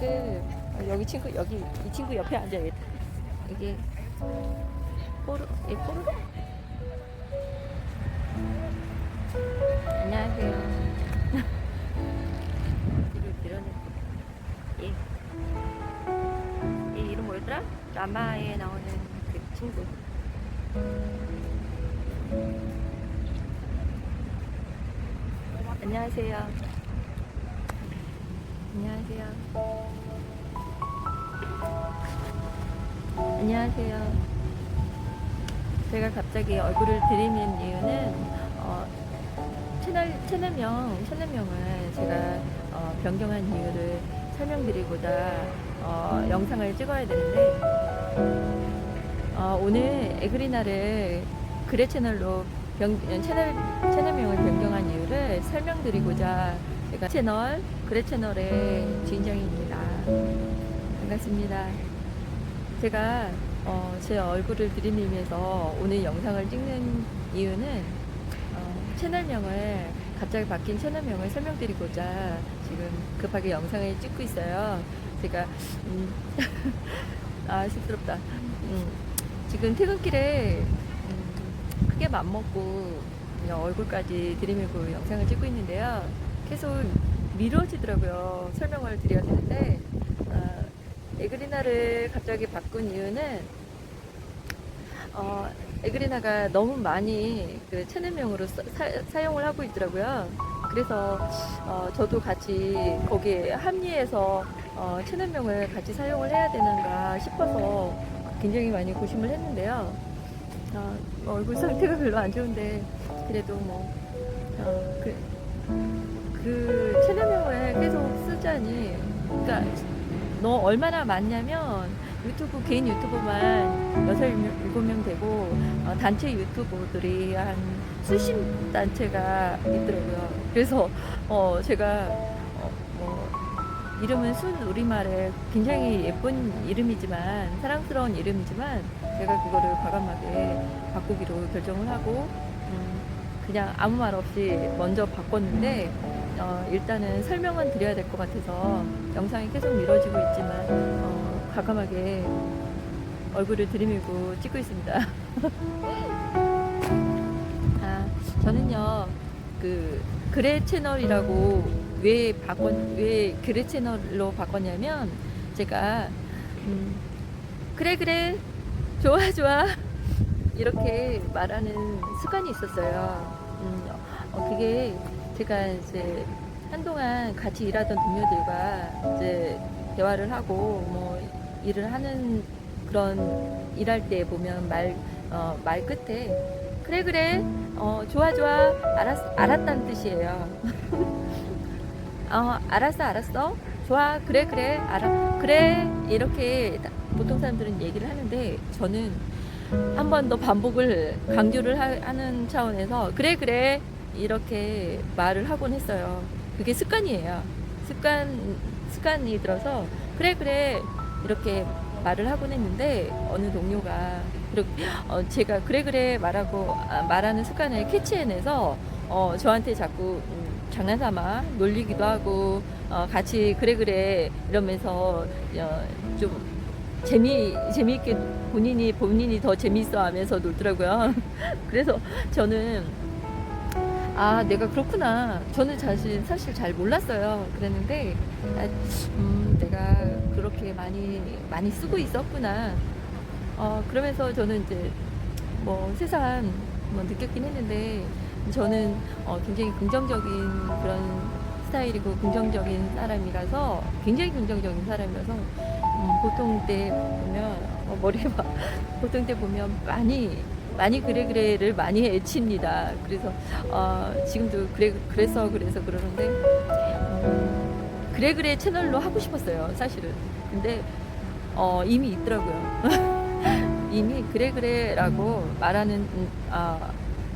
지금 여기 친구 여기 이 친구 옆에 앉아야겠다. 이게 뽀르 이 뽀르로? 안녕하세요. 뒤로 밀어내. 얘. 얘 이름 뭐였더라? 라마에 나오는 그 친구. 안녕하세요. 안녕하세요. 안녕하세요. 제가 갑자기 얼굴을 들이는 이유는 어, 채널 채널명 채널명을 제가 어, 변경한 이유를 설명드리고자 어, 영상을 찍어야 되는데 어, 오늘 에그리나를 그래 채널로 변, 채널, 채널명을 변경한 이유를 설명드리고자 제가 채널, 그래 채널의 주인장입니다. 반갑습니다. 제가 어, 제 얼굴을 들이밀면서 오늘 영상을 찍는 이유는 어, 채널명을 갑자기 바뀐 채널명을 설명드리고자 지금 급하게 영상을 찍고 있어요. 제가 음, 아 쑥스럽다. 음, 지금 퇴근길에 음, 크게 맘먹고 얼굴까지 들이밀고 영상을 찍고 있는데요. 계속 미뤄지더라고요. 설명을 드려야 되는데 어, 에그리나를 갑자기 바꾼 이유는 어, 에그리나가 너무 많이 그 채널명으로 사, 용을 하고 있더라고요. 그래서 어, 저도 같이 거기에 합리해서 어, 채널명을 같이 사용을 해야 되는가 싶어서 굉장히 많이 고심을 했는데요. 어, 얼굴 상태가 별로 안 좋은데 그래도 뭐 어, 그, 그 채널명을 계속 쓰자니 그러니까 너 얼마나 많냐면 유튜브 개인 유튜브만 여섯 일곱 명 되고 어, 단체 유튜버들이 한 수십 단체가 있더라고요. 그래서 어, 제가 어, 뭐 이름은 순 우리말에 굉장히 예쁜 이름이지만 사랑스러운 이름이지만 제가 그거를 과감하게 바꾸기로 결정을 하고 음, 그냥 아무 말 없이 먼저 바꿨는데 어, 일단은 설명은 드려야 될 것 같아서 영상이 계속 미뤄지고 있지만 어, 과감하게 얼굴을 들이밀고 찍고 있습니다. 아, 저는요 그 그래 채널이라고 왜 바꿨 왜 그래 채널로 바꿨냐면 제가 음, 그래 그래 좋아 좋아 이렇게 말하는 습관이 있었어요. 음, 어, 그게 제가 이제 한동안 같이 일하던 동료들과 이제 대화를 하고 뭐 일을 하는 그런 일할 때 보면 말, 어, 말 끝에 그래 그래 어, 좋아 좋아 알았, 알았다는 뜻이에요. 어, 알았어 알았어 좋아 그래 그래 알아 그래 이렇게 보통 사람들은 얘기를 하는데 저는 한 번 더 반복을 강조를 하, 는 차원에서 그래 그래 이렇게 말을 하곤 했어요. 그게 습관이에요. 습관 습관이 들어서 그래 그래 이렇게 말을 하곤 했는데 어느 동료가 이렇게 어, 제가 그래 그래 말하고 아, 말하는 습관을 캐치해내서 어, 저한테 자꾸 음, 장난삼아 놀리기도 하고 어, 같이 그래 그래 이러면서 어, 좀 재미 재미있게 본인이 본인이 더 재미있어하면서 놀더라고요. 그래서 저는 아 내가 그렇구나. 저는 사실 사실 잘 몰랐어요. 그랬는데 아, 음, 내가 그렇게 많이 많이 쓰고 있었구나. 어, 그러면서 저는 이제 뭐 세상 뭐 느꼈긴 했는데 저는 어, 굉장히 긍정적인 그런 스타일이고 긍정적인 사람이라서 굉장히 긍정적인 사람이라서 음, 보통 때 보면 어, 머리 막 보통 때 보면 많이 많이 그래 그래를 많이 애칩니다. 그래서 어, 지금도 그래 그래서 그래서 그러는데 음, 그래 그래 채널로 하고 싶었어요. 사실은. 근데 어, 이미 있더라고요. 이미 그래 그래라고 말하는 음, 아,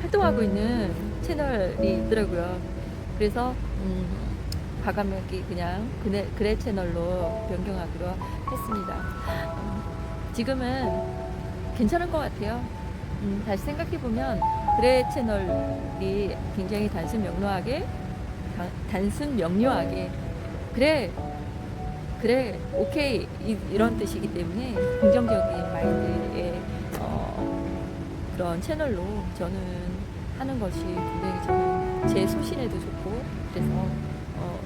활동하고 있는 채널이 있더라고요. 그래서 음, 과감하게 그냥 그래, 그래 채널로 변경하기로 했습니다. 음, 지금은 괜찮은 것 같아요. 음, 다시 생각해 보면 그래 채널이 굉장히 단순 명료하게 단- 단순 명료하게 그래 그래 오케이 이, 이 런 뜻이기 때문에 긍정적인 마인드의 어, 그런 채널로 저는 하는 것이 굉장히 제 소신에도 좋고 그래서 어,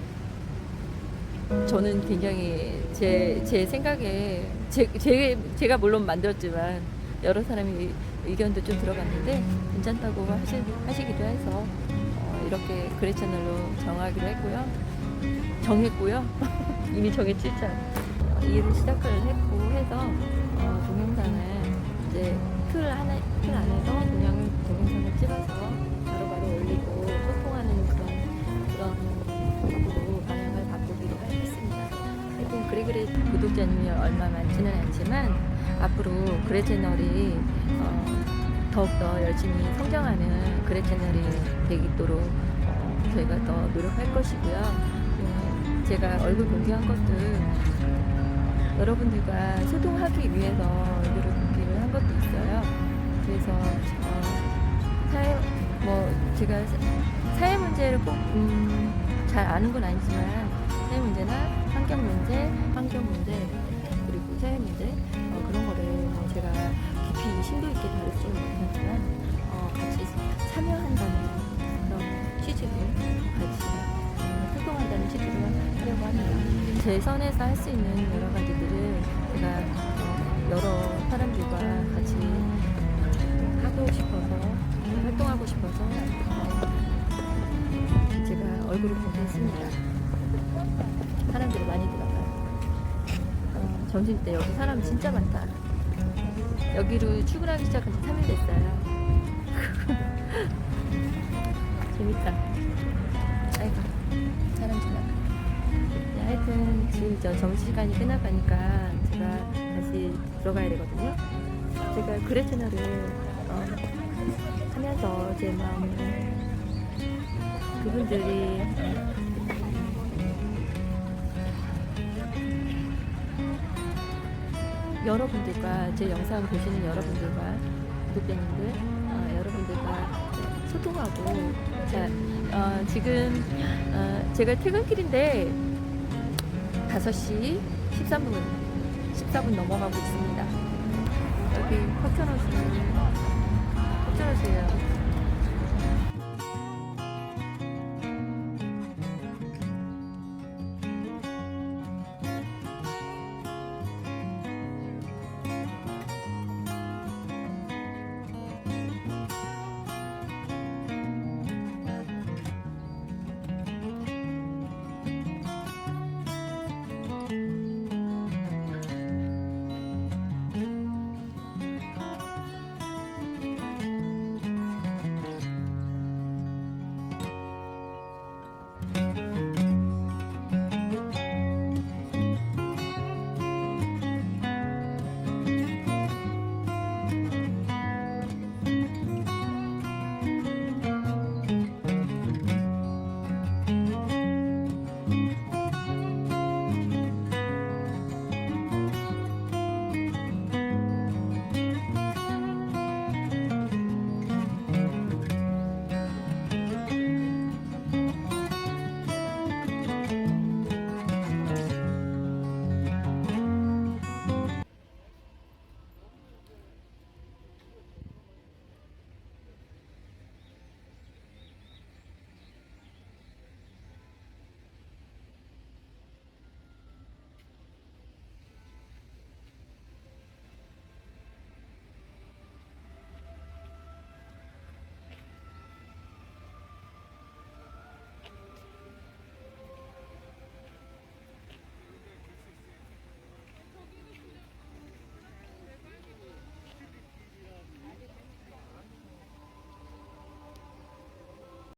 저는 굉장히 제, 제 생각에 제, 제, 제가 물론 만들었지만 여러 사람이 의견도 좀 들어봤는데 괜찮다고 하시, 하시기도 해서 어, 이렇게 그래 채널로 정하기로 했고요. 정했고요. 이미 정했지 참. 어, 일을 시작을 했고 해서 어, 동영상을 이제 틀 안에 틀 안에서 동영상을 찍어서 그래 구독자님이 얼마 많지는 않지만 앞으로 그래 채널이 어, 더욱더 열심히 성장하는 그래 채널이 되도록 어, 저희가 더 노력할 것이고요. 음, 제가 얼굴 공개한 것도 여러분들과 소통하기 위해서 얼굴을 공개를 한 것도 있어요. 그래서 어, 사회 뭐 제가 사- 사회 문제를 꼭 음, 잘 아는 건 아니지만 사회 문제나 환경 문제, 환경 문제 그리고 사회 문제 어, 그런 거를 뭐 제가 깊이 심도 있게 다루지는 못하지만 어, 같이 참여한다는 그런 취지로 같이 음, 활동한다는 취지로 하려고 합니다. 제 선에서 할 수 있는 여러 가지들을 제가 어, 여러 사람들과 같이 하고 싶어서 활동하고 싶어서 어, 제가 얼굴을 공개했습니다. 사람들이 많이 들어가요. 어, 점심 때 여기 사람 진짜 많다. 여기로 출근하기 시작한 지 3일 됐어요. 재밌다. 아이고, 사람 지나가. 네, 하여튼 지금 저 점심시간이 끝나가니까 제가 다시 들어가야 되거든요. 제가 채널을 어, 하면서 제 마음을 그분들이 여러분들과 제 영상 보시는 여러분들과 구독자님들 어, 여러분들과 소통하고 자 어, 지금 어, 제가 퇴근길인데 5시 13분 14분 넘어가고 있습니다. 여기 커튼옷을 커튼옷이에요